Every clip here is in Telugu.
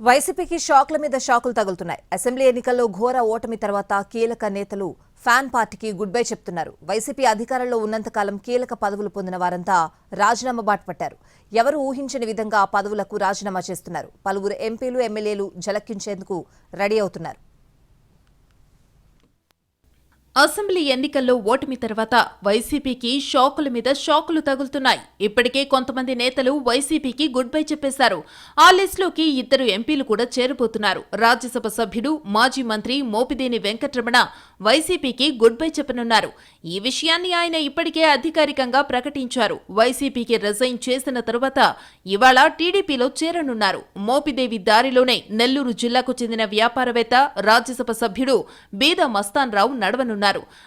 వైసీపీకి షాక్ల మీద షాకులు తగులుతున్నాయి. అసెంబ్లీ ఎన్నికల్లో ఘోర ఓటమి తర్వాత కీలక నేతలు ఫ్యాన్ పార్టీకి గుడ్ బై చెప్తున్నారు. వైసీపీ అధికారంలో ఉన్నంతకాలం కీలక పదవులు పొందిన వారంతా రాజీనామా బాట పట్టారు ఎవరు ఊహించని విధంగా ఆ పదవులకు రాజీనామా చేస్తున్నారు? పలువురు ఎంపీలు ఎమ్మెల్యేలు జలక్కించేందుకు రెడీ అవుతున్నారు. అసెంబ్లీ ఎన్నికల్లో ఓటమి తర్వాత వైసీపీకి షాకుల మీద షాకులు తగులుతున్నాయి. ఇప్పటికే కొంతమంది నేతలు వైసీపీకి గుడ్ బై చెప్పేశారు. ఆ లిస్టులోకి ఇద్దరు ఎంపీలు కూడా చేరబోతున్నారు. రాజ్యసభ సభ్యుడు మాజీ మంత్రి మోపిదేని వెంకటరమణ వైసీపీకి గుడ్ బై చెప్పనున్నారు. ఈ విషయాన్ని ఆయన ఇప్పటికే అధికారికంగా ప్రకటించారు. వైసీపీకి రిజైన్ చేసిన తరువాత ఇవాళ టీడీపీలో చేరనున్నారు. మోపిదేవి దారిలోనే నెల్లూరు జిల్లాకు చెందిన వ్యాపారవేత్త రాజ్యసభ సభ్యుడు బీద మస్తాన్ రావు నడవనున్నారు.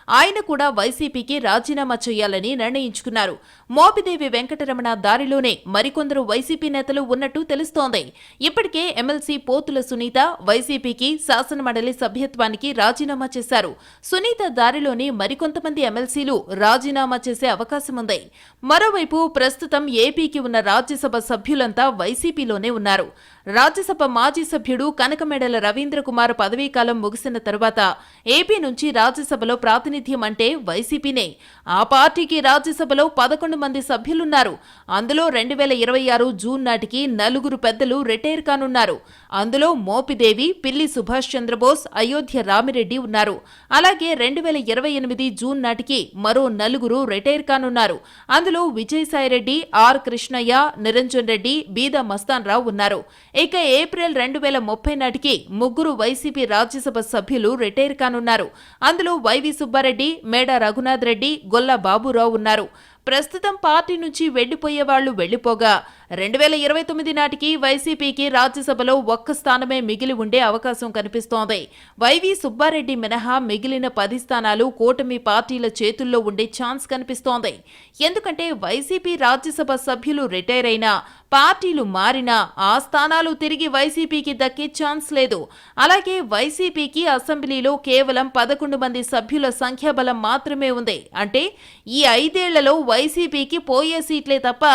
ఆయన కూడా వైసీపీకి రాజీనామా చేయాలని నిర్ణయించుకున్నారు. మోపిదేవి వెంకటరమణ దారిలోనే మరికొందరు వైసీపీ నేతలు ఉన్నట్టు తెలుస్తోంది. ఇప్పటికే ఎమ్మెల్సీ పోతుల సునీత వైసీపీకి శాసనమండలి సభ్యత్వానికి రాజీనామా చేశారు. సునీత దారిలోని మరికొంతమంది ఎమ్మెల్సీలు రాజీనామా చేసే అవకాశం ఉంది. మరోవైపు ప్రస్తుతం ఏపీకి ఉన్న రాజ్యసభ సభ్యులంతా వైసీపీలోనే ఉన్నారు. రాజ్యసభ మాజీ సభ్యుడు కనకమెడల రవీంద్ర కుమార్ పదవీకాలం ముగిసిన తరువాత ఏపీ నుంచి రాజ్యసభలో ప్రాతినిధ్యం అంటే వైసీపీనే. ఆ పార్టీకి రాజ్యసభలో పదకొండు మంది సభ్యులున్నారు. అందులో రెండు వేల ఇరవై ఆరు జూన్ నాటికి నలుగురు పెద్దలు రిటైర్ కానున్నారు. అందులో మోపిదేవి పిల్లి సుభాష్ చంద్రబోస్ అయోధ్య రామిరెడ్డి ఉన్నారు. అలాగే రెండు వేల ఇరవై ఎనిమిది జూన్ నాటికి మరో నలుగురు రిటైర్ కానున్నారు. అందులో విజయసాయిరెడ్డి ఆర్ కృష్ణయ్య నిరంజన్ రెడ్డి బీద మస్తాన్ రావు ఉన్నారు. ఇక ఏప్రిల్ రెండు వేల ముప్పై నాటికి ముగ్గురు వైసీపీ రాజ్యసభ సభ్యులు రిటైర్ కానున్నారు. అందులో వైవి సుబ్బారెడ్డి మేడ రఘునాథ్ రెడ్డి గొల్ల బాబురావు ఉన్నారు. ప్రస్తుతం పార్టీ నుంచి వెళ్ళిపోయే వాళ్ళు వెళ్ళిపోగా రెండు వేల ఇరవై తొమ్మిది నాటికి వైసీపీకి రాజ్యసభలో ఒక్క స్థానమే మిగిలి ఉండే అవకాశం కనిపిస్తోంది. వైవి సుబ్బారెడ్డి మినహా మిగిలిన పది స్థానాలు కూటమి పార్టీల చేతుల్లో ఉండే ఛాన్స్ కనిపిస్తోంది. ఎందుకంటే వైసీపీ రాజ్యసభ సభ్యులు రిటైర్ అయినా పార్టీలు మారినా ఆ స్థానాలు తిరిగి వైసీపీకి దక్కే ఛాన్స్ లేదు. అలాగే వైసీపీకి అసెంబ్లీలో కేవలం పదకొండు మంది సభ్యుల సంఖ్యాబలం మాత్రమే ఉంది. అంటే ఈ ఐదేళ్ళలో వైసీపీకి పోయే సీట్లే తప్ప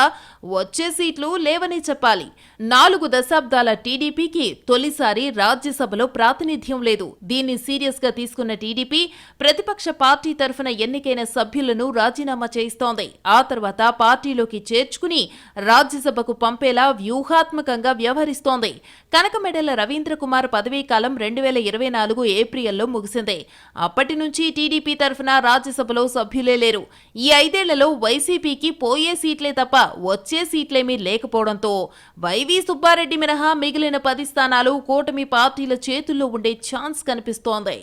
వచ్చే సీట్లు లేవని చెప్పాలి. నాలుగు దశాబ్దాల టీడీపీకి తొలిసారి రాజ్యసభలో ప్రాతినిధ్యం లేదు. దీన్ని సీరియస్గా తీసుకున్న టీడీపీ ప్రతిపక్ష పార్టీ తరఫున ఎన్నికైన సభ్యులను రాజీనామా చేస్తోంది ఆ తర్వాత పార్టీలోకి చేర్చుకుని రాజ్యసభకు పంపేలా వ్యూహాత్మకంగా వ్యవహరిస్తోంది. కనకమెడల రవీంద్ర కుమార్ పదవీకాలం రెండు వేల ఇరవై నాలుగు ఏప్రిల్లో ముగిసింది. అప్పటి నుంచి టీడీపీ తరఫున రాజ్యసభలో సభ్యులే లేరు. ఈ ఐదేళ్ళలో వైసీపీకి పోయే సీట్లే తప్ప వచ్చే సీట్లేమీ లేకపోవడంతో వైవి సుబ్బారెడ్డి మినహా మిగిలిన పది స్థానాలు కూటమి పార్టీల చేతుల్లో ఉండే ఛాన్స్ కనిపిస్తోంది.